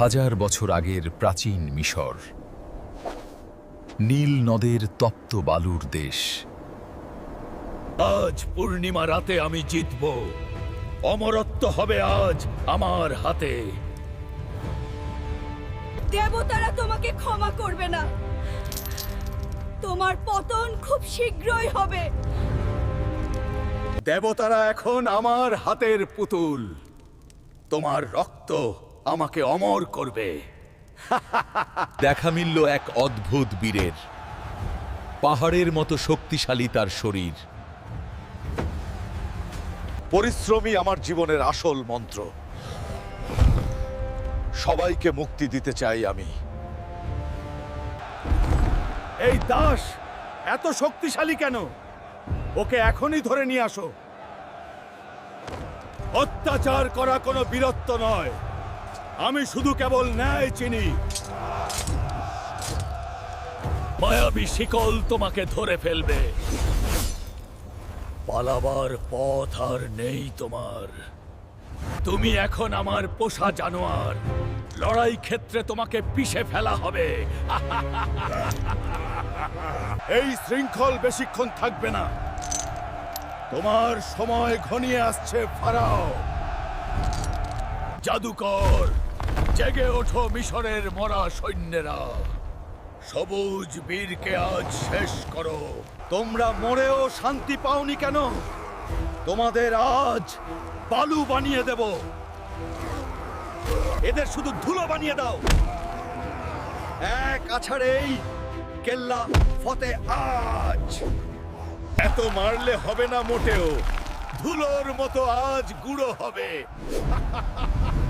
হাজার বছর আগের প্রাচীন মিশর। নীল নদের তপ্ত বালুর দেশ। আজ পূর্ণিমা রাতে আমি জিতব। অমরত্ব হবে আজ আমার হাতে। দেবতারা তোমাকে ক্ষমা করবে না। তোমার পতন খুব শীঘ্রই হবে। দেবতারা এখন আমার হাতের পুতুল। তোমার রক্ত আমাকে অমর করবে। দেখা মিলল এক অদ্ভুত বীরের। পাহাড়ের মতো শক্তিশালী তার শরীর। পরিশ্রমই আমার জীবনের আসল মন্ত্র। সবাইকে মুক্তি দিতে চাই আমি। এই দাস এত শক্তিশালী কেন? ওকে এখনই ধরে নিয়ে আসো। অত্যাচার করা কোনো বীরত্ব নয়। আমি শুধু কেবল ন্যায় চিনি। মায়াবী শিকল তোমাকে ধরে ফেলবে। পালাবার পথ আর নেই তোমার। তুমি এখন আমার পোষা জানোয়ার। লড়াই ক্ষেত্রে তোমাকে পিষে ফেলা হবে। এই শৃঙ্খল বেশিক্ষণ থাকবে না। তোমার সময় ঘনিয়ে আসছে, ফারাও। জাদুকর। জেগে ওঠো মিশরের মরা সৈন্যেরা। সবুজ বীরকে আজ শেষ করো। তোমরা মরেও শান্তি পাওনি কেন? তোমাদের আজ বালু বানিয়ে দেব। এদের শুধু ধুলো বানিয়ে দাও। এক আছাড়েই কেল্লা ফতে আজ। এত মারলে হবে না মোটেও। ধুলোর মতো আজ গুঁড়ো হবে।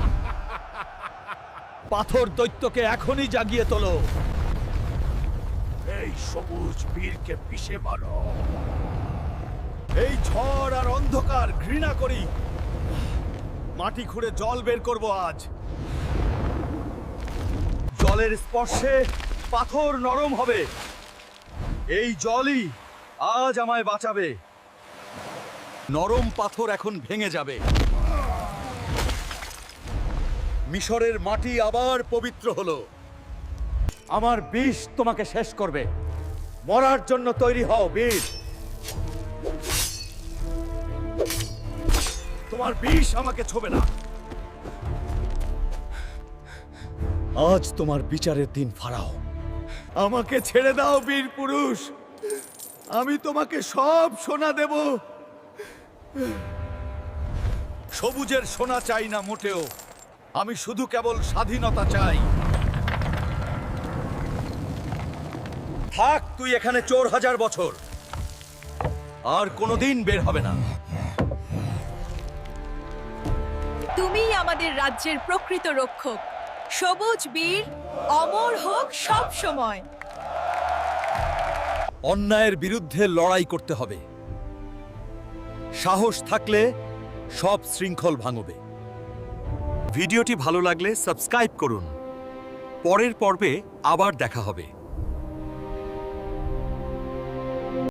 পাথর দৈত্যকে এখনই জাগিয়ে তোলো। এই সবুজ বীরকে পিষে মারো। এই ঝড় আর অন্ধকার ঘৃণা করি। মাটি খুঁড়ে জল বের করব আজ। জলের স্পর্শে পাথর নরম হবে। এই জলই আজ আমায় বাঁচাবে। নরম পাথর এখন ভেঙে যাবে। মিশরের মাটি আবার পবিত্র হলো। আমার বিষ তোমাকে শেষ করবে। মরার জন্য তৈরি হও বীর তোমার বিষ আমাকে ছোবে না। আজ তোমার বিচারের দিন ফারাও। আমাকে ছেড়ে দাও বীর পুরুষ। আমি তোমাকে সব সোনা দেব। সবুজের সোনা চাই না মোটেও। আমি শুধু কেবল স্বাধীনতা চাই। থাক তুই এখানে চোর হাজার বছর। আর কোনোদিন বের হবে না। তুমি আমাদের রাজ্যের প্রকৃত রক্ষক। সবুজ বীর অমর হোক সব সময়। অন্যায়ের বিরুদ্ধে লড়াই করতে হবে। সাহস থাকলে সব শৃঙ্খল ভাঙবে। ভিডিওটি ভালো লাগলে সাবস্ক্রাইব করুন। পরের পর্বে আবার দেখা হবে।